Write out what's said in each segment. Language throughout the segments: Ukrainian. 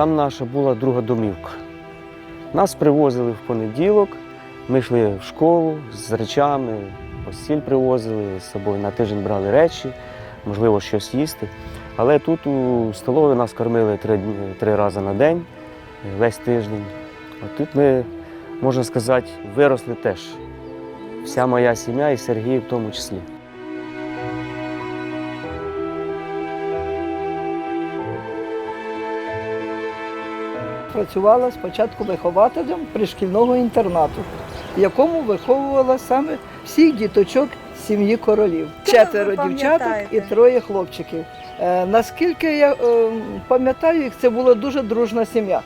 там наша була друга домівка. Нас привозили в понеділок, ми йшли в школу з речами, постіль привозили з собою, на тиждень брали речі, можливо, щось їсти. Але тут у столові нас кормили три, три рази на день, весь тиждень. А тут ми, можна сказати, виросли теж. Вся моя сім'я і Сергій в тому числі. Працювала спочатку вихователем пришкільного інтернату, в якому виховувала саме всіх діточок сім'ї королів. Четверо дівчаток і троє хлопчиків. Е, наскільки я е, пам'ятаю, їх це була дуже дружна сім'я.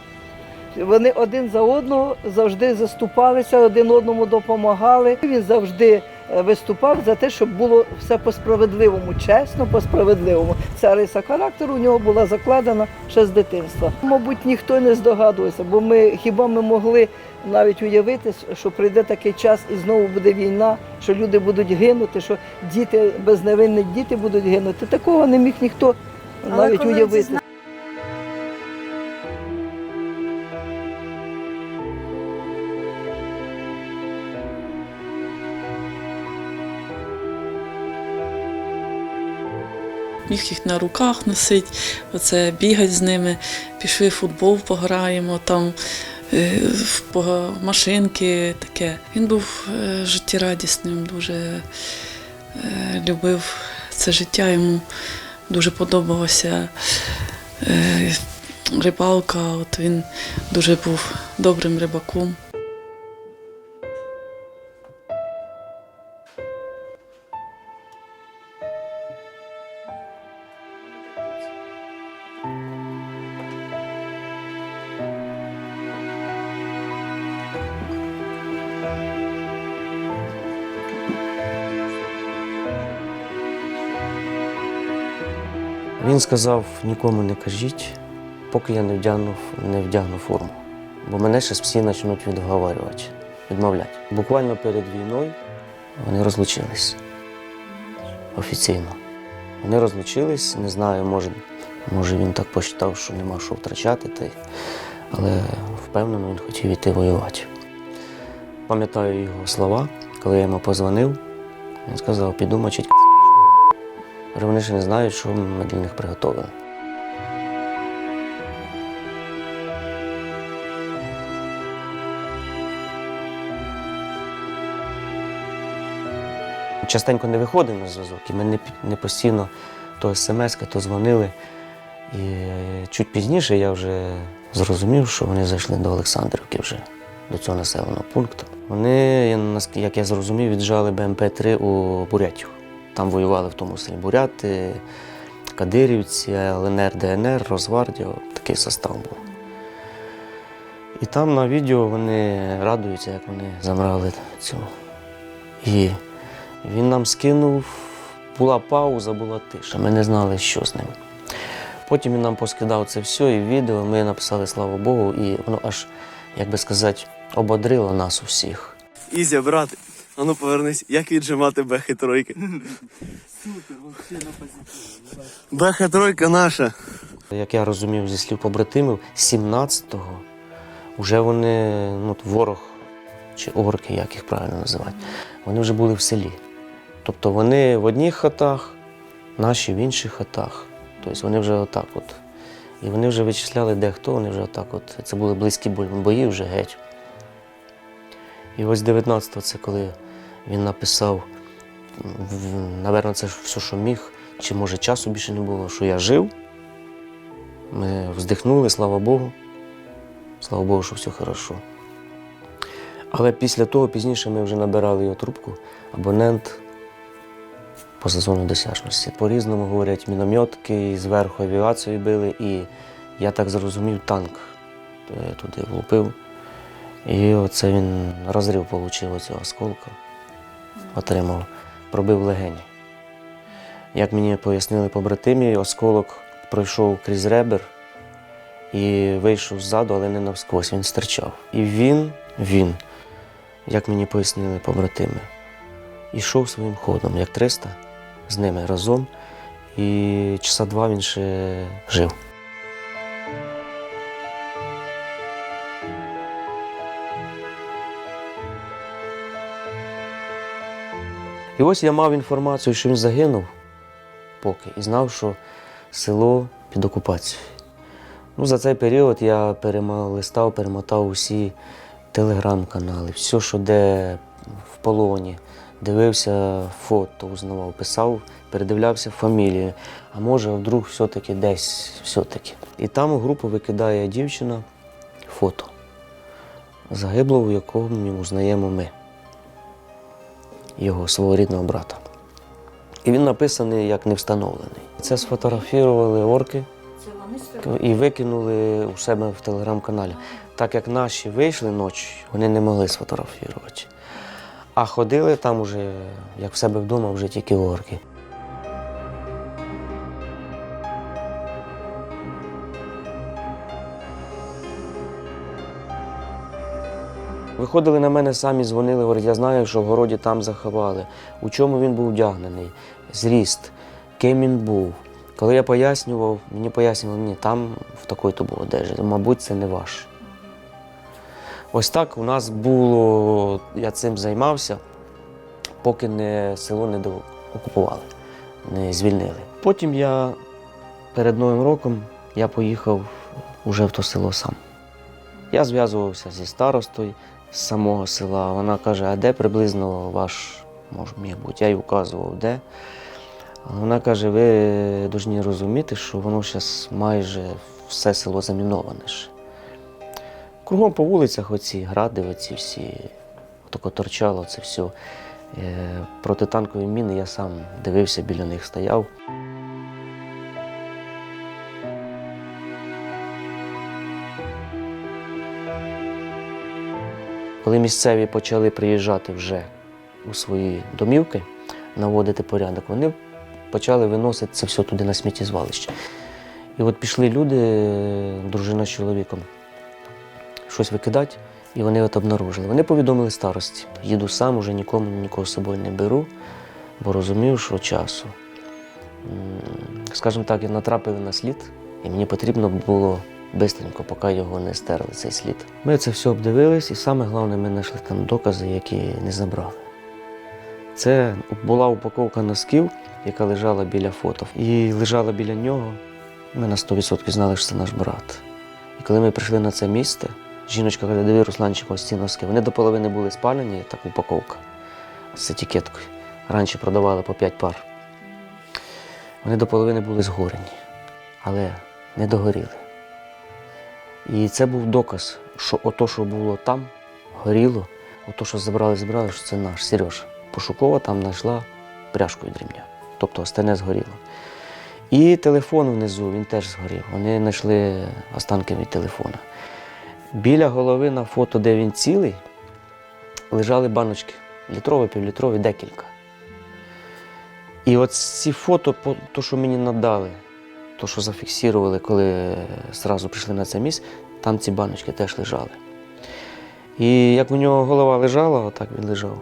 Вони один за одного завжди заступалися, один одному допомагали. Він завжди виступав за те, щоб було все по справедливому, чесно, по справедливому. Ця риса характеру у нього була закладена ще з дитинства. Мабуть, ніхто не здогадувався, бо ми хіба ми могли навіть уявити, що прийде такий час і знову буде війна, що люди будуть гинути, що діти безневинні діти будуть гинути. Такого не міг ніхто навіть уявити. Міг їх на руках носити, оце бігати з ними, пішли в футбол, пограємо, там е, в машинки таке. Він був е, життєрадісним, дуже е, любив це життя, йому дуже подобалося рибалка. От він дуже був добрим рибаком. Він сказав: нікому не кажіть, поки я не вдягну, не вдягну форму. Бо мене ще всі почнуть відговорювати, відмовляти. Буквально перед війною вони розлучились офіційно. Вони розлучились, не знаю, може, може він так посчитав, що нема що втрачати, та й- але впевнено він хотів іти воювати. Пам'ятаю його слова, коли я йому позвонив, він сказав, піду мочить Говорю, вони ще не знають, що ми для них приготовили. Частенько не виходимо на зв'язок, і ми не, не постійно то смс, то дзвонили. І чуть пізніше я вже зрозумів, що вони зайшли до Олександрівки вже, до цього населеного пункту. Вони, як я зрозумів, віджали БМП-3 у Бурятію. Там воювали в тому селі Буряти, Кадирівці, ЛНР, ДНР, Росгвардія, такий состав був. І там на відео вони радуються, як вони забрали цю. І він нам скинув, була пауза, була тиша. Ми не знали, що з ним. Потім він нам поскидав це все, і відео, ми написали слава Богу, і воно аж, як би сказати, ободрило нас усіх. Ізя, брат, а ну повернись, як віджимати бехи тройки? Беха тройка наша. Як я розумів зі слів побратимів, 17-го вже вони, ну, ворог чи орки, як їх правильно називати, вони вже були в селі. Тобто вони в одних хатах, наші в інших хатах. Тобто вони вже отак от. І вони вже вичисляли де хто, вони вже отак от. Це були близькі бої, бої вже геть. І ось 19-го це коли він написав, напевно, це все, що міг, чи може часу більше не було, що я жив. Ми вздихнули, слава Богу. Слава Богу, що все хорошо. Але після того пізніше ми вже набирали його трубку, абонент по сезону досяжності. По-різному говорять, мінометки, і зверху авіацію били, і я так зрозумів, танк е, туди влупив. І оце він розрив отримав цього осколка, отримав, пробив легені. Як мені пояснили побратимі, осколок пройшов крізь ребер і вийшов ззаду, але не навскось, він стирчав. І він, він, як мені пояснили побратими, ішов своїм ходом, як 300 з ними разом, і часа два він ще жив. І ось я мав інформацію, що він загинув поки, і знав, що село під окупацією. Ну, за цей період я перелистав, перемотав усі телеграм-канали, все, що де в полоні. Дивився фото, узнавав, писав, передивлявся фамілії. А може, вдруг все-таки десь все-таки. І там у групу викидає дівчина фото загиблого, якого ми узнаємо ми, його свого рідного брата. І він написаний як невстановлений. Це сфотографували орки і викинули у себе в телеграм-каналі. Так як наші вийшли ночі, вони не могли сфотографувати. А ходили там уже, як в себе вдома, вже тільки орки. Виходили на мене самі, дзвонили, говорять, я знаю, що в городі там заховали. У чому він був вдягнений, зріст, ким він був. Коли я пояснював, мені пояснювали, ні, там в такої-то був одежі, мабуть, це не ваш. Ось так у нас було, я цим займався, поки не село не окупували, не звільнили. Потім я перед Новим роком я поїхав уже в то село сам. Я зв'язувався зі старостою з самого села. Вона каже, а де приблизно ваш, може, міг бути, я їй вказував, де. Вона каже, ви повинні розуміти, що воно зараз майже все село заміноване. Кругом по вулицях оці гради, оці всі, отако торчало це все. Е, Протитанкові міни я сам дивився, біля них стояв. Коли місцеві почали приїжджати вже у свої домівки, наводити порядок, вони почали виносити це все туди на сміттєзвалище. І от пішли люди, дружина з чоловіком, щось викидати, і вони от обнаружили. Вони повідомили старості. Їду сам, уже нікому нікого з собою не беру, бо розумів, що часу. Скажімо так, я натрапив на слід, і мені потрібно було бистренько, поки його не стерли, цей слід. Ми це все обдивились, і саме головне, ми знайшли там докази, які не забрали. Це була упаковка носків, яка лежала біля фото. І лежала біля нього. Ми на 100% знали, що це наш брат. І коли ми прийшли на це місце, жіночка каже, диви, Русланчик, ось ці носки. Вони до половини були спалені, так упаковка з етикеткою. Раніше продавали по 5 пар. Вони до половини були згорені, але не догоріли. І це був доказ, що ото, що було там, горіло, ото, що забрали, забрали, що це наш Сережа. Пошукова там знайшла пряжку від ремня. Тобто остальне згоріло. І телефон внизу він теж згорів. Вони знайшли останки від телефона. Біля голови на фото, де він цілий, лежали баночки. Літрові, півлітрові, декілька. І от ці фото, то, що мені надали, то, що зафіксували, коли зразу прийшли на це місце, там ці баночки теж лежали. І як у нього голова лежала, отак він лежав.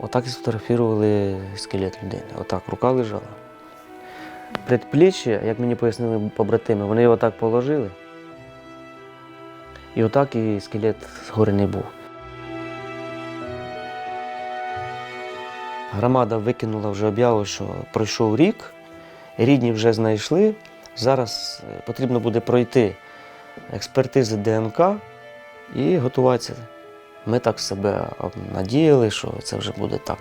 Отак і сфотографували скелет людини. Отак рука лежала. Предпліччя, як мені пояснили побратими, вони його так положили. І отак і скелет згорений був. Громада викинула вже об'яву, що пройшов рік, рідні вже знайшли. Зараз е, потрібно буде пройти експертизи ДНК і готуватися. Ми так себе надіяли, що це вже буде так.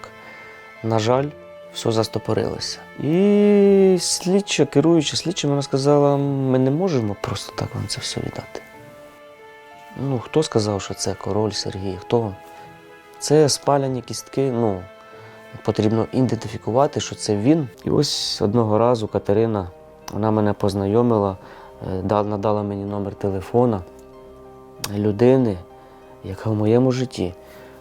На жаль, все застопорилося. І слідча, керуючи слідчим, вона сказала, ми не можемо просто так вам це все віддати. Ну, хто сказав, що це король Сергій? Хто? Це спаляні кістки, ну, потрібно ідентифікувати, що це він. І ось одного разу Катерина, вона мене познайомила, е, надала мені номер телефона людини, яка в моєму житті.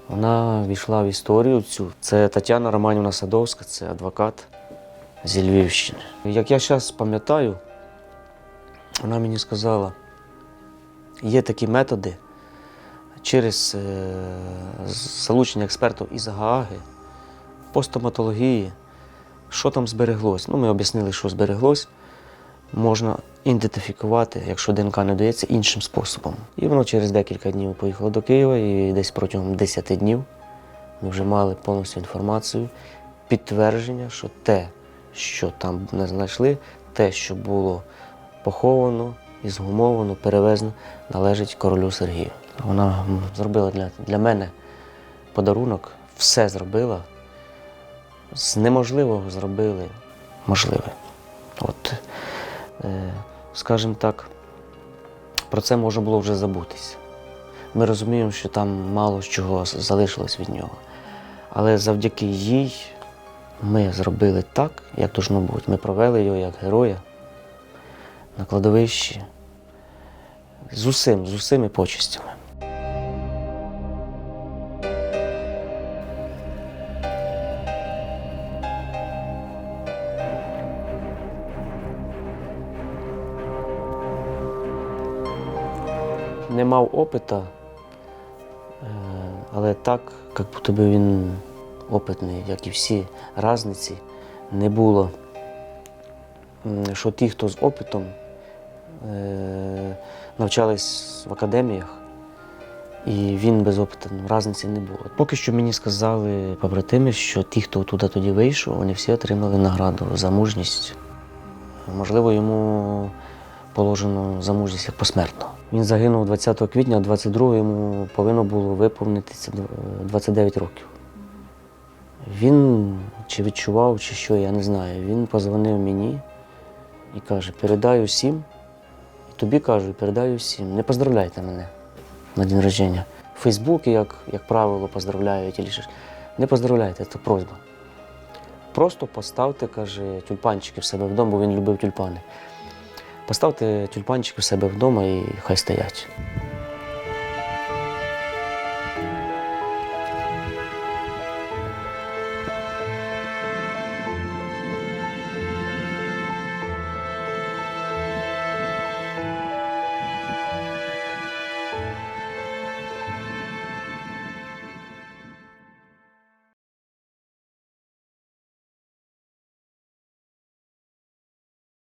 Вона війшла в історію цю. Це Тетяна Романівна Садовська, це адвокат зі Львівщини. Як я зараз пам'ятаю, вона мені сказала, є такі методи через е, залучення експертів із Гааги, по стоматології, що там збереглось. Ну, ми об'яснили, що збереглось. Можна ідентифікувати, якщо ДНК не дається, іншим способом. І воно через декілька днів поїхало до Києва, і десь протягом 10 днів Ми вже мали повністю інформацію, підтвердження, що те, що там не знайшли, те, що було поховано, ізгумовано, перевезено, належить королю Сергію. Вона зробила для, для мене подарунок, все зробила. З неможливого зробили можливе. От, е, скажімо так, про це можна було вже забутися. Ми розуміємо, що там мало чого залишилось від нього. Але завдяки їй ми зробили так, як должно бути. Ми провели його як героя на кладовищі з усім, з усіми почестями. Не мав опита, е, але так, як будто би він опитний, як і всі разниці, не було. Що ті, хто з опитом е, навчались в академіях, і він без опиту ну, разниці не було. Поки що мені сказали побратими, що ті, хто туди тоді вийшов, вони всі отримали награду за мужність. Можливо, йому положено за мужність як посмертно. Він загинув 20 квітня, а 22 йому повинно було виповнитися 29 років. Він чи відчував, чи що, я не знаю. Він позвонив мені і каже: передай усім, і тобі кажу, і передай усім. Не поздравляйте мене на день рождення. В Фейсбуці, як, як правило, поздравляють. або ще. Не поздравляйте, це просьба. Просто поставте, каже, тюльпанчики в себе вдома, бо він любив тюльпани. Поставте тюльпанчики в себе вдома і хай стоять.